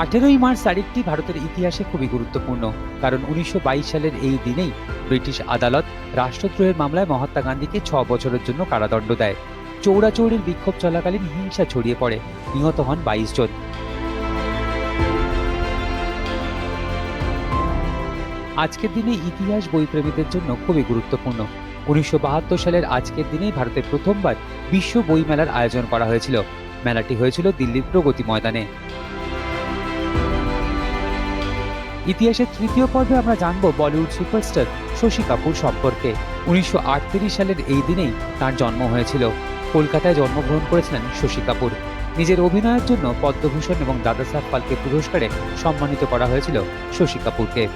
আঠেরোই মার্চ তারিখটি ভারতের ইতিহাসে খুবই গুরুত্বপূর্ণ, কারণ উনিশশো সালের এই দিনেই ব্রিটিশ আদালত রাষ্ট্রদ্রোহের মামলায় মহাত্মা গান্ধীকে ছ বছরের জন্য কারাদণ্ড দেয়। চৌরাচৌরির বিক্ষোভ চলাকালীন হিংসা ছড়িয়ে পড়ে, নিহত হন বাইশ জন। আজকের দিনে ইতিহাস বইপ্রেমীদের জন্য খুবই গুরুত্বপূর্ণ। উনিশশো বাহাত্তর সালের আজকের দিনেই ভারতে প্রথমবার বিশ্ব বইমেলার আয়োজন করা হয়েছিল। মেলাটি হয়েছিল দিল্লির প্রগতি ময়দানে। ইতিহাসের তৃতীয় পর্বে আমরা জানব বলিউড সুপারস্টার শশী কাপুর সম্পর্কে। উনিশশো আটত্রিশ সালের এই দিনেই তার জন্ম হয়েছিল। কলকাতায় জন্মগ্রহণ করেছিলেন শশী কাপুর। নিজের অভিনয়ের জন্য পদ্মভূষণ এবং দাদা সাহেব পালকে পুরস্কারে সম্মানিত করা হয়েছিল শশী কাপুরকে।